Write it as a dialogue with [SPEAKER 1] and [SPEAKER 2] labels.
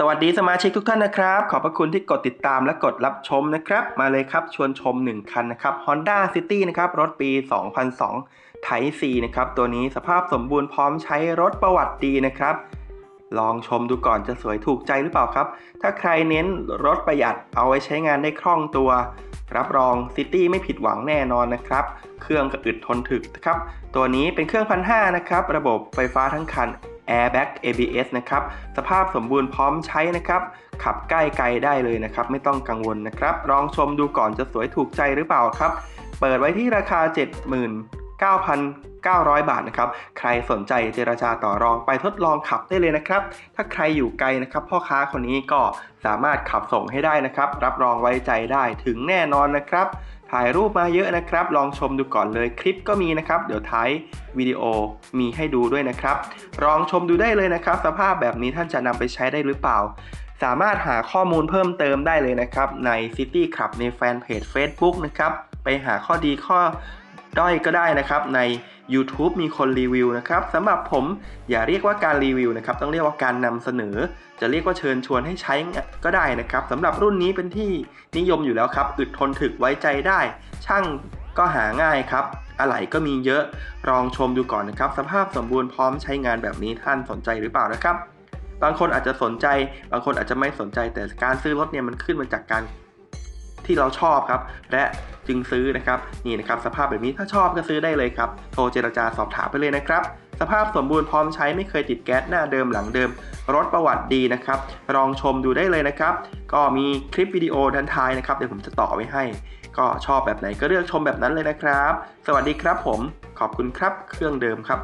[SPEAKER 1] สวัสดีสมาชิกทุกท่านนะครับ ขอบพระคุณที่กดติดตามและกดรับชมนะครับ มาเลยครับชวนชม 1 คันนะครับ Honda City นะครับ รถปี 2002 ไท C นะครับ ตัวนี้สภาพสมบูรณ์พร้อมใช้รถประวัติดีนะครับ ลองชมดูก่อนจะสวยถูกใจหรือเปล่าครับ ถ้าใครเน้นรถประหยัดเอาไว้ใช้งานได้คล่องตัว รับรอง City ไม่ผิดหวังแน่นอนนะครับ เครื่องกระอึดทนถึกนะครับ ตัวนี้เป็นเครื่องพันห้านะครับ ระบบไฟฟ้าทั้งคัน Airbag ABS นะครับ สภาพสมบูรณ์พร้อมใช้นะครับ ขับใกล้ไกลได้เลยนะครับ ไม่ต้องกังวลนะครับ ลองชมดูก่อนจะสวยถูกใจหรือเปล่าครับ เปิดไว้ที่ราคา 79,900 บาทนะครับ ใครสนใจเจราจาต่อรองไปทดลองขับได้เลยนะครับ ถ้าใครอยู่ไกลนะครับ พ่อค้าคนนี้ก็สามารถขับส่งให้ได้นะครับ รับรองไว้ใจได้ถึงแน่นอนนะครับ ถ่ายรูปมาเยอะนะครับ ลองชมดูก่อนเลยคลิปก็มีนะครับ เดี๋ยวท้ายวิดีโอมีให้ดูด้วยนะครับ ลองชมดูได้เลยนะครับ สภาพแบบนี้ท่านจะนำไปใช้ได้หรือเปล่า สามารถหาข้อมูลเพิ่มเติมได้เลยนะครับ ใน City Club ในแฟนเพจ Facebook นะครับ ไปหาข้อดีข้อ ด้อยก็ได้นะครับใน YouTube มีคนรีวิวนะครับสำหรับผมอย่าเรียกว่าการรีวิวนะครับต้องเรียกว่าการนำเสนอ จะเรียกว่าเชิญชวนให้ใช้ก็ได้นะครับสำหรับรุ่นนี้เป็นที่นิยมอยู่แล้วครับอึดทนถึกไว้ใจได้ ช่างก็หาง่ายครับอะไหล่ก็มีเยอะลองชมดูก่อนนะครับ สภาพสมบูรณ์พร้อมใช้งานแบบนี้ท่านสนใจหรือเปล่านะครับ บางคนอาจจะสนใจ บางคนอาจจะไม่สนใจแต่การซื้อรถเนี่ยมันขึ้นมาจากการ ที่เราชอบครับ และจึงซื้อนะครับนี่นะครับสภาพแบบนี้ถ้าชอบก็ซื้อได้เลยครับ โทรเจรจาสอบถามไปเลยนะครับ สภาพสมบูรณ์พร้อมใช้ไม่เคยติดแก๊สหน้าเดิมหลังเดิม รถประวัติดีนะครับลองชมดูได้เลยนะครับ ก็มีคลิปวิดีโอด้านท้ายนะครับเดี๋ยวผมจะต่อไว้ให้ ก็ชอบแบบไหนก็เลือกชมแบบนั้นเลยนะครับ สวัสดีครับผม ขอบคุณครับเครื่องเดิมครับ